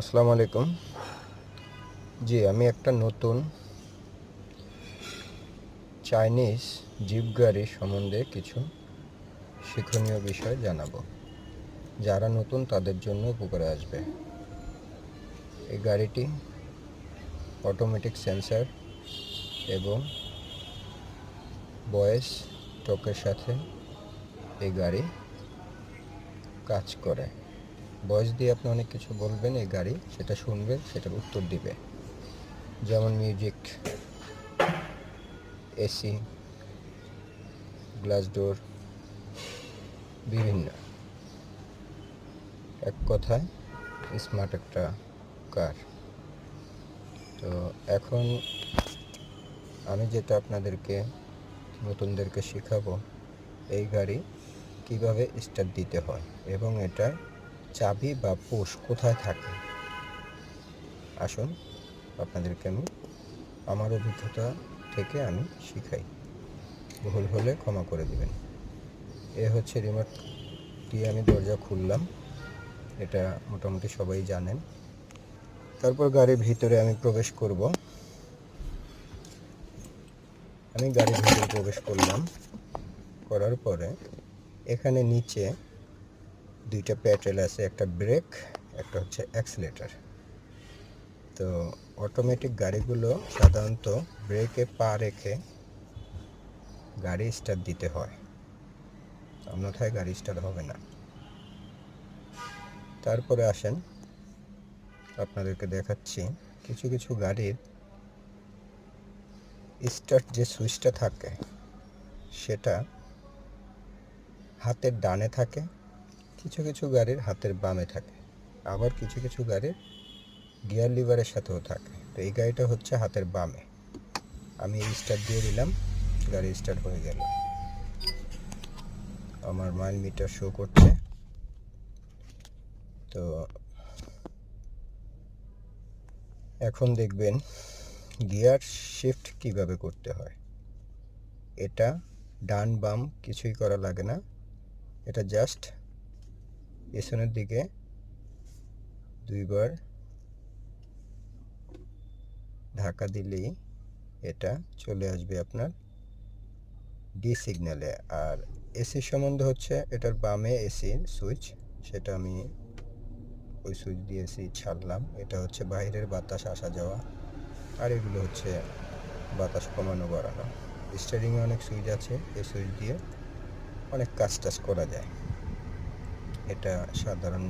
আসসালামু আলাইকুম। জি, আমি একটা নতুন চাইনিজ জিপ গাড়ি সম্বন্ধে কিছু শিক্ষণীয় বিষয় জানাব। যারা নতুন তাদের জন্য উপকারে আসবে। এই গাড়িটি অটোমেটিক সেন্সার এবং বয়েস টকের সাথে এই গাড়ি কাজ করে। ভয়েস দিয়ে আপনি অনেক কিছু বলবেন এই গাড়ি, সেটা শুনবে, সেটার উত্তর দিবে। যেমন মিউজিক, এসি, গ্লাস ডোর, বিভিন্ন। এক কথায়, স্মার্ট একটা কার। তো এখন আমি যেটা আপনাদেরকে, নতুনদেরকে শেখাবো, এই গাড়ি কীভাবে স্টার্ট দিতে হয় এবং এটা চাবি বা পোষ কোথায় থাকে? আসুন আপনাদেরকে আমি আমার অভিজ্ঞতা থেকে আমি শিখাই। ভুল হলে ক্ষমা করে দিবেন। এ হচ্ছে রিমোট দিয়ে আমি দরজা খুললাম। এটা মোটামুটি সবাই জানেন। তারপর গাড়ির ভিতরে আমি প্রবেশ করব। আমি গাড়ির ভিতরে প্রবেশ করলাম। করার পরে এখানে নিচে দুইটা প্যাটেল আছে, একটা ব্রেক, একটা হচ্ছে অ্যাক্সিলেটার। তো অটোমেটিক গাড়িগুলো সাধারণত ব্রেকে পা রেখে গাড়ি স্টার্ট দিতে হয়। অন্যথায় গাড়ি স্টার্ট হবে না। তারপরে আসেন, আপনাদেরকে দেখাচ্ছি কিছু কিছু গাড়ির স্টার্ট যে সুইচটা থাকে, সেটা হাতের ডানে থাকে কিছু কিছু গাড়ির হাতের বামে থাকে, আবার কিছু কিছু গাড়ির গিয়ার লিভারের সাথেও থাকে। তো এই গাড়িটা হচ্ছে হাতের বামে। আমি স্টার্ট দিয়ে দিলাম, গাড়ি স্টার্ট হয়ে গেল। আমার মাইল মিটার শো করছে। তো এখন দেখবেন গিয়ার শিফট কীভাবে করতে হয়। এটা ডান বাম কিছুই করা লাগে না। এটা জাস্ট পেছনের দিকে দুইবার ধাক্কা দিলেই এটা চলে আসবে আপনার ডি সিগন্যালে আর এসির সম্বন্ধে হচ্ছে এটার বামে এসির সুইচ সেটা আমি ওই সুইচ দিয়ে এসি ছাড়লাম। এটা হচ্ছে বাইরের বাতাস আসা যাওয়া, আর এগুলো হচ্ছে বাতাস কমানো বাড়ানো। স্টারিংয়ে অনেক সুইচ আছে, এই সুইচ দিয়ে অনেক কাজ টাজ করা যায়। এটা সাধারণ